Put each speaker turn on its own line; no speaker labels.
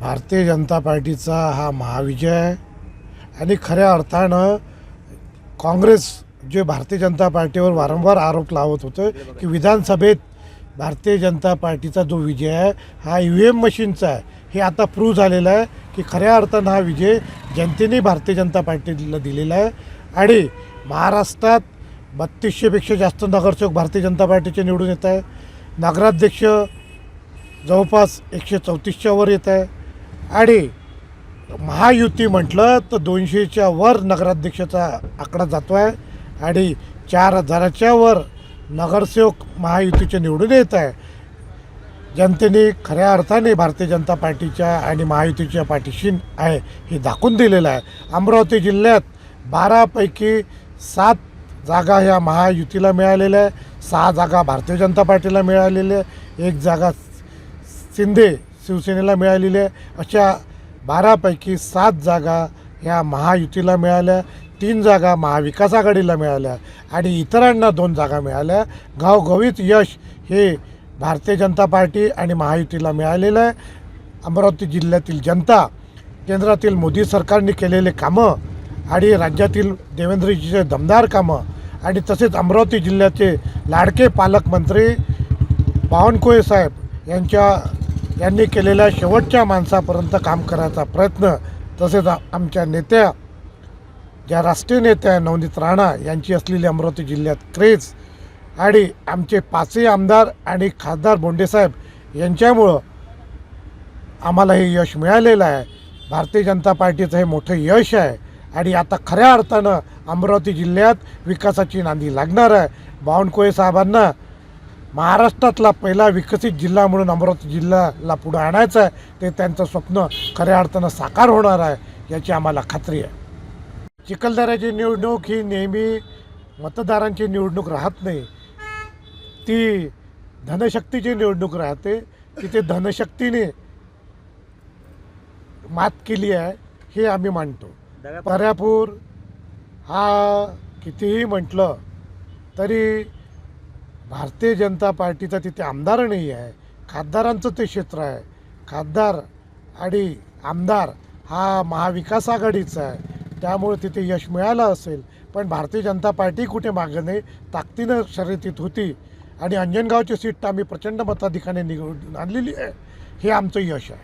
भारतीय जनता पार्टीचा हा महाविजय आहे. आणि खऱ्या अर्थानं काँग्रेस जे भारतीय जनता पार्टीवर वारंवार आरोप लावत होतं की विधानसभेत भारतीय जनता पार्टीचा जो विजय आहे हा ई व्ही एम मशीनचा आहे. हे आता प्रूव्ह झालेलं आहे की खऱ्या अर्थानं हा विजय जनतेने भारतीय जनता पार्टीला दिलेला आहे. आणि महाराष्ट्रात बत्तीसशेपेक्षा जास्त नगरसेवक भारतीय जनता पार्टीचे निवडून येत आहे. नगराध्यक्ष जवळपास एकशे चौतीसच्या वर येत आहे. आणि महायुती म्हटलं तर दोनशेच्या वर नगराध्यक्षाचा आकडा जातो आहे आणि चार हजाराच्या वर नगरसेवक महायुतीचे निवडून येत आहे. जनतेने खऱ्या अर्थाने भारतीय जनता पार्टीच्या आणि महायुतीच्या पाठीशी आहे हे दाखवून दिलेलं आहे. अमरावती जिल्ह्यात बारापैकी सात जागा ह्या महायुतीला मिळालेल्या आहे सहा जागा भारतीय जनता पार्टीला मिळालेल्या आहे एक जागा शिंदे शिवसेनेला मिळालेली आहे. अशा बारापैकी सात जागा ह्या महायुतीला मिळाल्या तीन जागा महाविकास आघाडीला मिळाल्या आणि इतरांना दोन जागा मिळाल्या. गावगवीत यश हे भारतीय जनता पार्टी आणि महायुतीला मिळालेलं आहे. अमरावती जिल्ह्यातील जनता केंद्रातील मोदी सरकारने केलेले कामं आणि राज्यातील देवेंद्रजीचे दमदार कामं आणि तसेच अमरावती जिल्ह्याचे लाडके पालकमंत्री बावनकुळे साहेब यांच्या यांनी केलेल्या शेवटच्या माणसापर्यंत काम करायचा प्रयत्न तसेच आमच्या नेत्या ज्या राष्ट्रीय नेत्या नवनीत राणा यांची असलेली अमरावती जिल्ह्यात क्रेज आणि आमचे पाचही आमदार आणि खासदार बोंडेसाहेब यांच्यामुळं आम्हाला हे यश मिळालेलं आहे. भारतीय जनता पार्टीचं हे मोठं यश आहे आणि आता खऱ्या अर्थानं अमरावती जिल्ह्यात विकासाची नांदी लागणार आहे. बावनकुळे साहेबांना महाराष्ट्रातला पहिला विकसित जिल्हा म्हणून अमरावती जिल्ह्याला पुढं आणायचं आहे ते त्यांचं स्वप्न खऱ्या अर्थानं साकार होणार आहे याची आम्हाला खात्री आहे. चिखलदऱ्याची निवडणूक ही नेहमी मतदारांची निवडणूक राहत नाही. ती धनशक्तीची निवडणूक राहते. तिथे धनशक्तीने मात केली आहे हे आम्ही मानतो. पर्यापूर हा कितीही म्हटलं तरी भारतीय जनता पार्टीचा तिथे आमदार नाही आहे. खासदारांचं ते क्षेत्र आहे. खासदार आणि आमदार हा महाविकास आघाडीचा आहे. त्यामुळे तिथे यश मिळालं असेल. पण भारतीय जनता पार्टी कुठे मागं नाही ताकदीनं शर्यतीत होती. आणि अंजनगावची सीट तर आम्ही प्रचंड मताधिकाने निवडून आणलेली आहे. हे आमचं यश आहे.